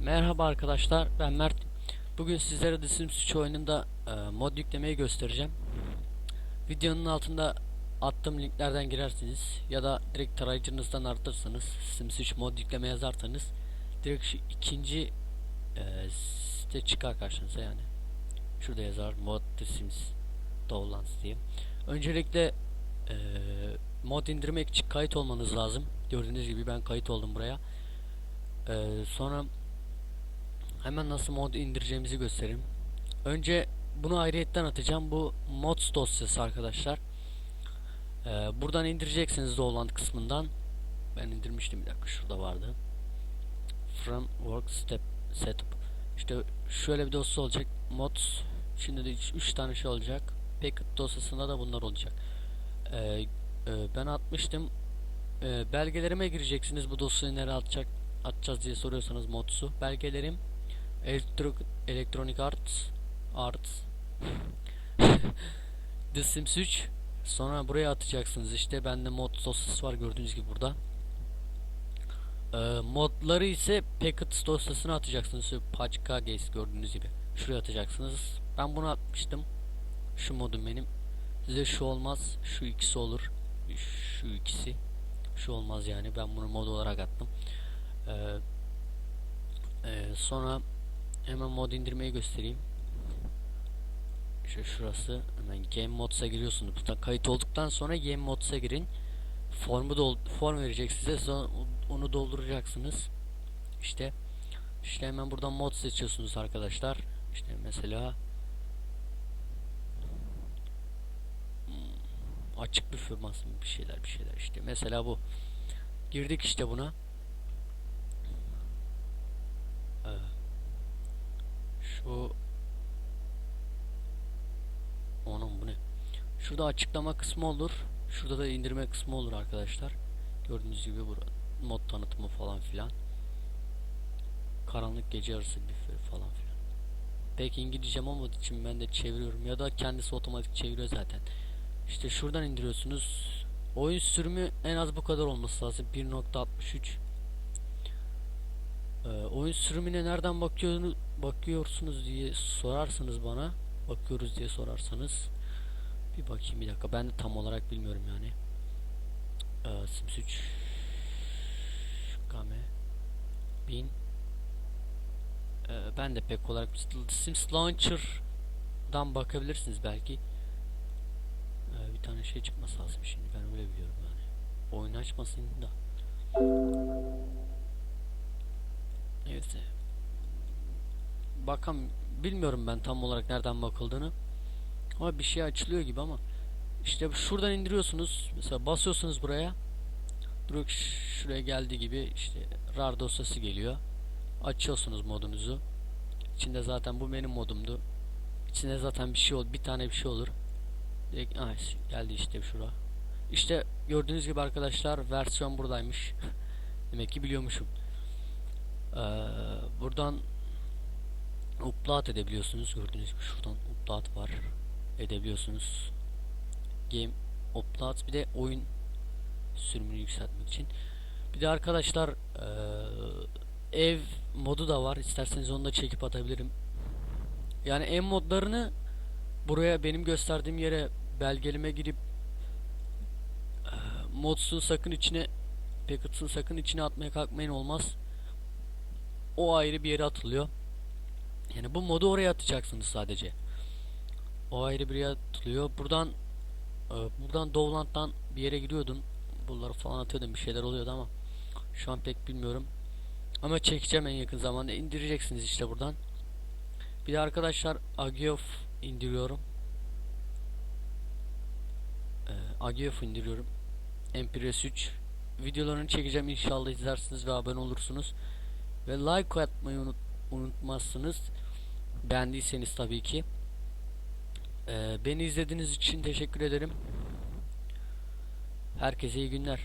Merhaba arkadaşlar ben Mert. Bugün sizlere The Sims 3 oyununda e, mod yüklemeyi göstereceğim. Videonun altında attığım linklerden girersiniz ya da direkt tarayıcınızdan artırsanız Sims 3 mod yükleme yazarsanız direkt şu ikinci e, site çıkar karşınıza yani. Şurada yazar mod The Sims Dowlands diye Öncelikle e, mod indirmek için kayıt olmanız lazım Gördüğünüz gibi ben kayıt oldum buraya e, Sonra Hemen nasıl mod indireceğimizi göstereyim. Önce bunu ayrıyetten atacağım. Bu mods dosyası arkadaşlar. Ee, buradan indireceksiniz Download kısmından. Ben indirmiştim bir dakika şurada vardı. From work step setup. İşte şöyle bir dosya olacak. Mods şimdi de 3 tane şey olacak. Packet dosyasında da bunlar olacak. Ee, e, ben atmıştım. Ee, belgelerime gireceksiniz. Bu dosyayı nereye atacak atacağız diye soruyorsanız modsu. Belgelerim Elektro Electronic Arts Arts The Sims 3 Sonra buraya atacaksınız işte bende mod dosyası var gördüğünüz gibi burada ee, Modları ise Packets dosyasına atacaksınız Paçka Gaze gördüğünüz gibi Şuraya atacaksınız Ben bunu atmıştım Şu modum benim Size şu olmaz şu ikisi olur Şu ikisi Şu olmaz yani ben bunu mod olarak attım ee, e, sonra hemen mod indirmeyi göstereyim. İşte şurası hemen Game Mods'a giriyorsunuz. Buradan kayıt olduktan sonra Game Mods'a girin. Formu dol form verecek size. Sonra onu dolduracaksınız. İşte işte hemen buradan mod seçiyorsunuz arkadaşlar. İşte mesela açık bir firması bir şeyler bir şeyler işte. Mesela bu. Girdik işte buna. Şu Onun bu ne? Şurada açıklama kısmı olur. Şurada da indirme kısmı olur arkadaşlar. Gördüğünüz gibi burada mod tanıtımı falan filan. Karanlık gece yarısı bir falan filan. Pek İngilizcem olmadığı için ben de çeviriyorum ya da kendisi otomatik çeviriyor zaten. İşte şuradan indiriyorsunuz. Oyun sürümü en az bu kadar olması lazım. 1.63 ee, oyun sürümüne nereden bakıyorsunuz, bakıyorsunuz diye sorarsınız bana. Bakıyoruz diye sorarsanız. Bir bakayım bir dakika. Ben de tam olarak bilmiyorum yani. Ee, Sims 3 Game 1000 ee, ben de pek olarak Sims Launcher'dan bakabilirsiniz belki. Tane şey çıkması lazım şimdi ben öyle biliyorum yani. Oyun açmasın da. Neyse. Bakam bilmiyorum ben tam olarak nereden bakıldığını. Ama bir şey açılıyor gibi ama işte şuradan indiriyorsunuz. Mesela basıyorsunuz buraya. Direkt şuraya geldiği gibi işte RAR dosyası geliyor. Açıyorsunuz modunuzu. İçinde zaten bu benim modumdu. İçinde zaten bir şey olur, bir tane bir şey olur. Direkt ah, geldi işte şura. İşte gördüğünüz gibi arkadaşlar versiyon buradaymış. Demek ki biliyormuşum. Ee, buradan upload edebiliyorsunuz. Gördüğünüz gibi şuradan upload var. Edebiliyorsunuz. Game upload bir de oyun sürümünü yükseltmek için. Bir de arkadaşlar ee, ev modu da var. İsterseniz onu da çekip atabilirim. Yani ev modlarını buraya benim gösterdiğim yere belgelime girip modsun sakın içine packet'ın sakın içine atmaya kalkmayın olmaz o ayrı bir yere atılıyor. Yani bu modu oraya atacaksınız sadece. O ayrı bir yere atılıyor. Buradan e, buradan Dovland'dan bir yere giriyordum. Bunları falan atıyordum. Bir şeyler oluyordu ama şu an pek bilmiyorum. Ama çekeceğim en yakın zamanda. indireceksiniz işte buradan. Bir de arkadaşlar Agiof indiriyorum. Agiof indiriyorum. MPRS 3 videolarını çekeceğim inşallah izlersiniz ve abone olursunuz. Ve like atmayı unut, unutmazsınız. Beğendiyseniz tabii ki. Ee, beni izlediğiniz için teşekkür ederim. Herkese iyi günler.